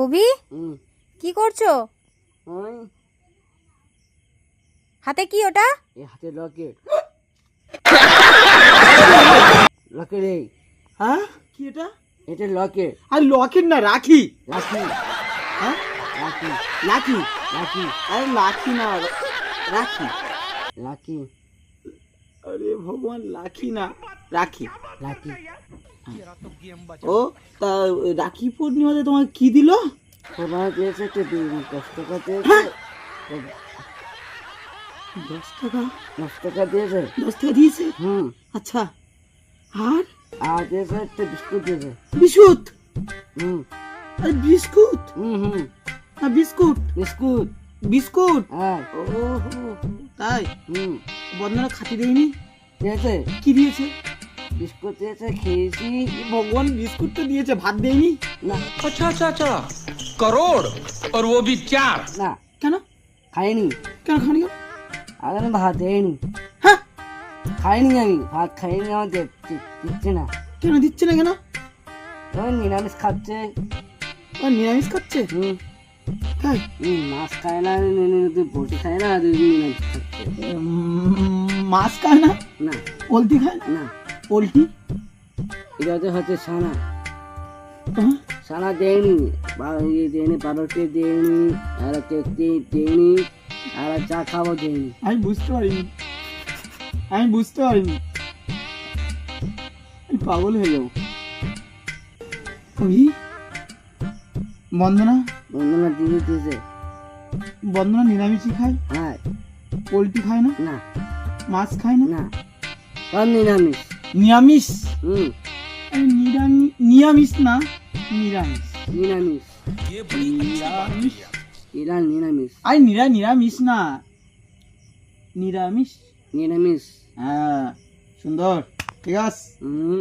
অভি? হুম। কি করছ? হাতে কি ওটা? এই হাতে লকেট। লকেট এই। হ্যাঁ? কি এটা? এটা লকেট। আর লকেট না রাখি। রাখি। হ্যাঁ? রাখি। লাকি রাখি। আরে লাকি না রাখি। রাখি। আরে ভগবান লাকি না রাখি। রাখি। ও তা রাখি পূর্ণিমাতে তোমার কি দিল? তোমার দিয়েছে একটা দশ টাকা দিয়েছে। হ্যাঁ? দশ টাকা? দশ টাকা দিয়েছে। দশ টাকা দিয়েছে? হুম। আচ্ছা আর? আর দিয়েছে একটা বিস্কুট দিয়েছে। বিস্কুট? হুম। আরে বিস্কুট? হুম হুম। হ্যাঁ বিস্কুট। বিস্কুট। বিস্কুট? হ্যাঁ। ও তাই? হুম। বন্ধনা খাতি দেয়নি? দিয়েছে। কি দিয়েছে? বিস্কুট দিয়েছে খেয়েছি। ভগবান বিস্কুট তো দিয়েছে ভাত দেয়নি? না। আচ্ছা আচ্ছা আচ্ছা। করোড় আর ও বি চার। না। কেন? খাইনি। কেন খাইনি আর ভাত দেয়নি হ্যাঁ? খাইনি আমি ভাত খাইনি আমার দিচ্ছে না। কেন দিচ্ছে না কেন? ওই নিরামিষ খাচ্ছে। ও নিরামিষ খাচ্ছে? হুম। হ্যাঁ মাছ খায় না তুই পোলট্রি খায় না মাছ খায় না? না। পোলট্রি খায় না। পোলট্রি? এটা হচ্ছে হচ্ছে সানা? সানা দেয়নি। ইয়ে দেয়নি পাউরুটি দেয়নি আর কেক দিয়ে- দেয়নি আর চা খাব দেয়নি। আমি বুঝতে পারিনি। আমি বুঝতে পারিনি। আমি পাগল হয়ে যাব। অভি বন্দনা? বন্ধনা দিয়ে দিয়েছে। বন্দনা নিরামিষই খায়? হ্যাঁ। পোলট্রি খায় না? না। মাছ খায় না? না। সব নিরামিষ। নিরামিষ। হুম। নিরামিষ না নিরামিষ। নিরামিষ। নিরামিষ। ইরান নিরামিষ। আরে নিরা নিরামিষ না। নিরামিষ। নিরামিষ। হ্যাঁ সুন্দর। ঠিক আছে। হুম।